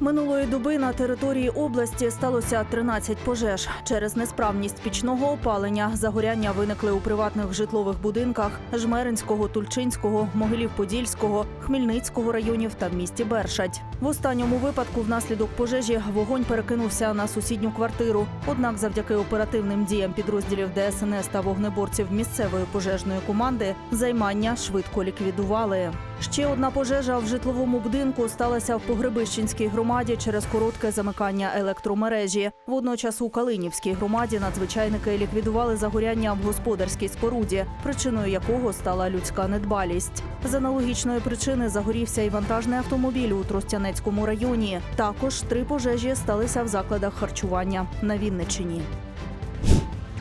Минулої доби на території області сталося 13 пожеж. Через несправність пічного опалення загоряння виникли у приватних житлових будинках Жмеринського, Тульчинського, Могилів-Подільського, Хмельницького районів та в місті Бершадь. В останньому випадку внаслідок пожежі вогонь перекинувся на сусідню квартиру. Однак, завдяки оперативним діям підрозділів ДСНС та вогнеборців місцевої пожежної команди займання швидко ліквідували. Ще одна пожежа в житловому будинку сталася в Погребищенській громаді через коротке замикання електромережі. Водночас у Калинівській громаді надзвичайники ліквідували загоряння в господарській споруді, причиною якого стала людська недбалість. З аналогічної причини загорівся і вантажний автомобіль у Тростянецькому районі. Також три пожежі сталися в закладах харчування на Вінниччині.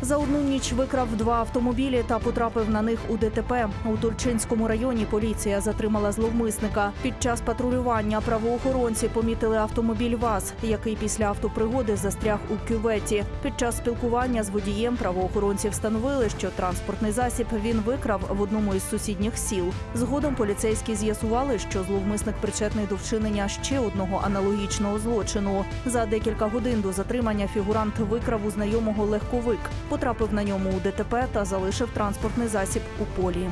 За одну ніч викрав два автомобілі та потрапив на них у ДТП. У Тульчинському районі поліція затримала зловмисника. Під час патрулювання правоохоронці помітили автомобіль ВАЗ, який після автопригоди застряг у кюветі. Під час спілкування з водієм правоохоронці встановили, що транспортний засіб він викрав в одному із сусідніх сіл. Згодом поліцейські з'ясували, що зловмисник причетний до вчинення ще одного аналогічного злочину. За декілька годин до затримання фігурант викрав у знайомого легковик, потрапив на ньому у ДТП та залишив транспортний засіб у полі.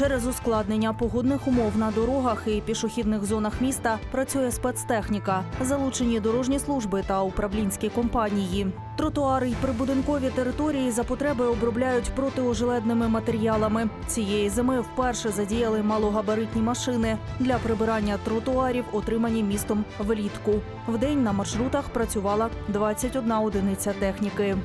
Через ускладнення погодних умов на дорогах і пішохідних зонах міста працює спецтехніка, залучені дорожні служби та управлінські компанії. Тротуари й прибудинкові території за потреби обробляють протиожеледними матеріалами. Цієї зими вперше задіяли малогабаритні машини для прибирання тротуарів, отримані містом влітку. Вдень на маршрутах працювала 21 одиниця техніки.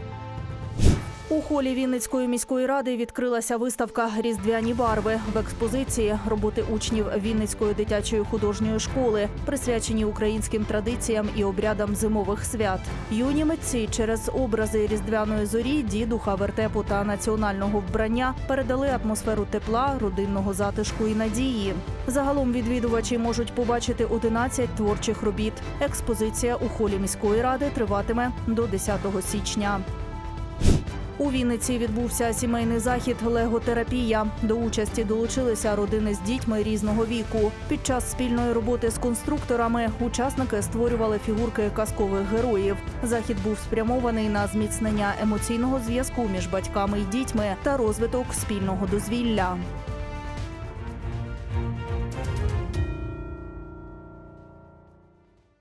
У холі Вінницької міської ради відкрилася виставка Різдвяні барви в експозиції роботи учнів Вінницької дитячої художньої школи, присвячені українським традиціям і обрядам зимових свят. Юні митці через образи різдвяної зорі, дідуха, вертепу та національного вбрання передали атмосферу тепла, родинного затишку і надії. Загалом відвідувачі можуть побачити 11 творчих робіт. Експозиція у холі міської ради триватиме до 10 січня. У Вінниці відбувся сімейний захід Леготерапія. До участі долучилися родини з дітьми різного віку. Під час спільної роботи з конструкторами учасники створювали фігурки казкових героїв. Захід був спрямований на зміцнення емоційного зв'язку між батьками і дітьми та розвиток спільного дозвілля.